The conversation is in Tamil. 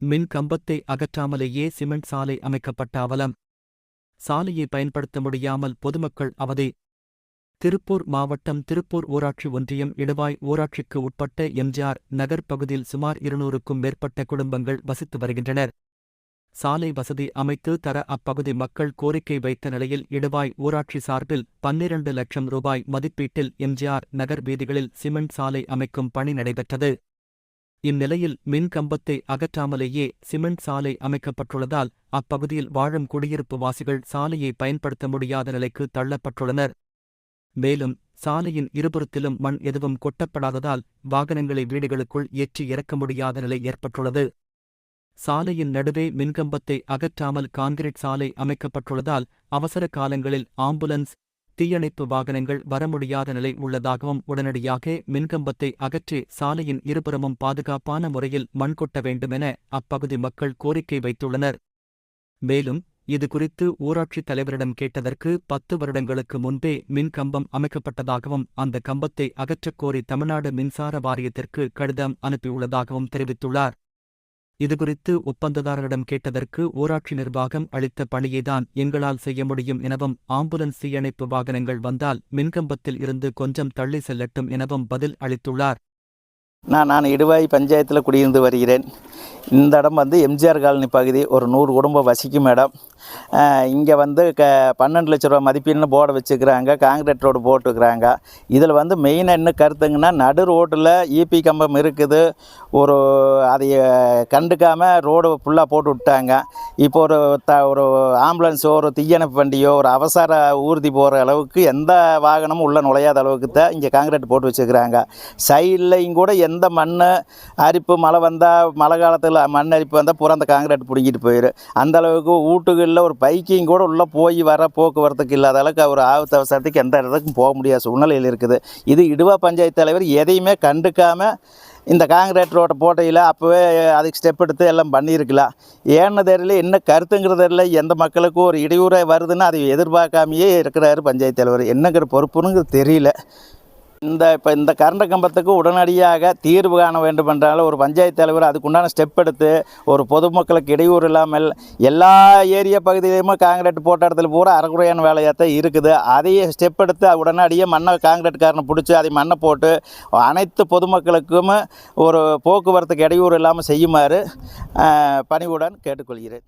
மின் கம்பத்தை அகற்றாமலேயே சிமெண்ட் சாலை அமைக்கப்பட்ட அவலம். சாலையை பயன்படுத்த முடியாமல் பொதுமக்கள் அவதி. திருப்பூர் மாவட்டம் திருப்பூர் ஊராட்சி ஒன்றியம் இடுவாய் ஊராட்சிக்கு உட்பட்ட எம்ஜிஆர் நகர் பகுதியில் சுமார் இருநூறுக்கும் மேற்பட்ட குடும்பங்கள் வசித்து வருகின்றனர். சாலை வசதி அமைத்து தர அப்பகுதி மக்கள் கோரிக்கை வைத்த நிலையில் இடுவாய் ஊராட்சி சார்பில் பன்னிரண்டு லட்சம் ரூபாய் மதிப்பீட்டில் எம்ஜிஆர் நகர் வீதிகளில் சிமெண்ட் சாலை அமைக்கும் பணி நடைபெற்றது. இந்நிலையில் மின் கம்பத்தை அகற்றாமலேயே சிமெண்ட் சாலை அமைக்கப்பட்டுள்ளதால் அப்பகுதியில் வாழும் குடியிருப்பு வாசிகள் சாலையை பயன்படுத்த முடியாத நிலைக்கு தள்ளப்பட்டுள்ளனர். மேலும் சாலையின் இருபுறத்திலும் மண் எதுவும் கொட்டப்படாததால் வாகனங்களை வீடுகளுக்குள் ஏற்றி இறக்க முடியாத நிலை ஏற்பட்டுள்ளது. சாலையின் நடுவே மின்கம்பத்தை அகற்றாமல் கான்கிரீட் சாலை அமைக்கப்பட்டுள்ளதால் அவசர காலங்களில் ஆம்புலன்ஸ் தீயணைப்பு வாகனங்கள் வர முடியாத நிலை உள்ளதாகவும் உடனடியாக மின்கம்பத்தை அகற்றி சாலையின் இருபுறமும் பாதுகாப்பான முறையில் மண் கொட்ட வேண்டுமென அப்பகுதி மக்கள் கோரிக்கை வைத்துள்ளனர். மேலும் இதுகுறித்து ஊராட்சித் தலைவரிடம் கேட்டதற்கு பத்து வருடங்களுக்கு முன்பே மின் கம்பம் அமைக்கப்பட்டதாகவும் அந்த கம்பத்தை அகற்றக் கோரி தமிழ்நாடு மின்சார வாரியத்திற்கு கடிதம் அனுப்பியுள்ளதாகவும் தெரிவித்துள்ளார். இதுகுறித்து ஒப்பந்ததாரரிடம் கேட்டதற்கு ஊராட்சி நிர்வாகம் அளித்த பணியைதான் எங்களால் செய்ய முடியும் எனவும் ஆம்புலன்ஸ் தீயணைப்பு வாகனங்கள் வந்தால் மின்கம்பத்தில் இருந்து கொஞ்சம் தள்ளி செல்லட்டும் எனவும் பதில் அளித்துள்ளார். நான் நான் இடுவாய் பஞ்சாயத்தில் குடியிருந்து வருகிறேன். இந்த இடம் வந்து எம்ஜிஆர் காலனி பகுதி. ஒரு நூறு குடும்பம் வசிக்கும் இடம். இங்கே வந்து க பன்னெண்டு லட்ச ரூபா மதிப்பீடுன்னு போர்டு வச்சுக்கிறாங்க காங்கிரீட் ரோடு போட்டுக்கிறாங்க இதில் வந்து மெயினாக என்ன கருத்துங்கன்னா நடு ரோட்டில் ஈபி கம்பம் இருக்குது. ஒரு அதை கண்டுக்காமல் ரோடு ஃபுல்லாக போட்டு விட்டாங்க. இப்போ ஒரு த ஒரு ஆம்புலன்ஸோ ஒரு தீயணைப்பு வண்டியோ ஒரு அவசர ஊர்தி போகிற அளவுக்கு எந்த வாகனமும் உள்ளே நுழையாத அளவுக்கு தான் இங்கே காங்கிரீட் போட்டு வச்சுக்கிறாங்க. சைட்லையும் கூட எந்த மண் அரிப்பு மழை வந்தால் மழை காலத்தில் மண் அரிப்பு வந்தால் பூரா அந்த காங்கிரீட் பிடிங்கிட்டு போயிடும் அந்தளவுக்கு வீட்டுகளில் வீட்டுகளில் ஒரு பைக்கிங் கூட உள்ளே போய் வர போக்குவரத்துக்கு இல்லாத அளவுக்கு ஒரு ஆபத்து அவசரத்துக்கு எந்த இடத்துக்கும் போக முடியாத சூழ்நிலையில் இருக்குது. இது இடுவா பஞ்சாயத்து தலைவர் எதையுமே கண்டுக்காமல் இந்த காங்கிரீட் ரோட்டை போட்டையில் அப்போவே அதுக்கு ஸ்டெப் எடுத்து எல்லாம் பண்ணியிருக்கலாம் ஏன்னு தெரியல என்ன கருத்துங்கிறது தெரியல. எந்த மக்களுக்கும் ஒரு இடையூறாக வருதுன்னு அதை எதிர்பார்க்காமையே இருக்கிறாரு பஞ்சாயத்து தலைவர். என்னங்கிற பொறுப்புனுங்கிறது தெரியல. இந்த இப்போ இந்த கரண்ட் கம்பத்துக்கு உடனடியாக தீர்வு காண வேண்டும் என்றால் ஒரு பஞ்சாயத்து தலைவர் அதுக்குண்டான ஸ்டெப் எடுத்து ஒரு பொதுமக்களுக்கு இடையூறு இல்லாமல் எல்லா ஏரியா பகுதியிலையுமே காங்கிரீட் போட்ட இடத்துல பூரா அறகுறையான வேலையாக தான் இருக்குது. அதையே ஸ்டெப் எடுத்து உடனடியாக மண்ணை காங்கிரீட்காரனை பிடிச்சி அதை மண்ணை போட்டு அனைத்து பொதுமக்களுக்கும் ஒரு போக்குவரத்துக்கு இடையூறு இல்லாமல் செய்யுமாறு பணிவுடன் கேட்டுக்கொள்கிறேன்.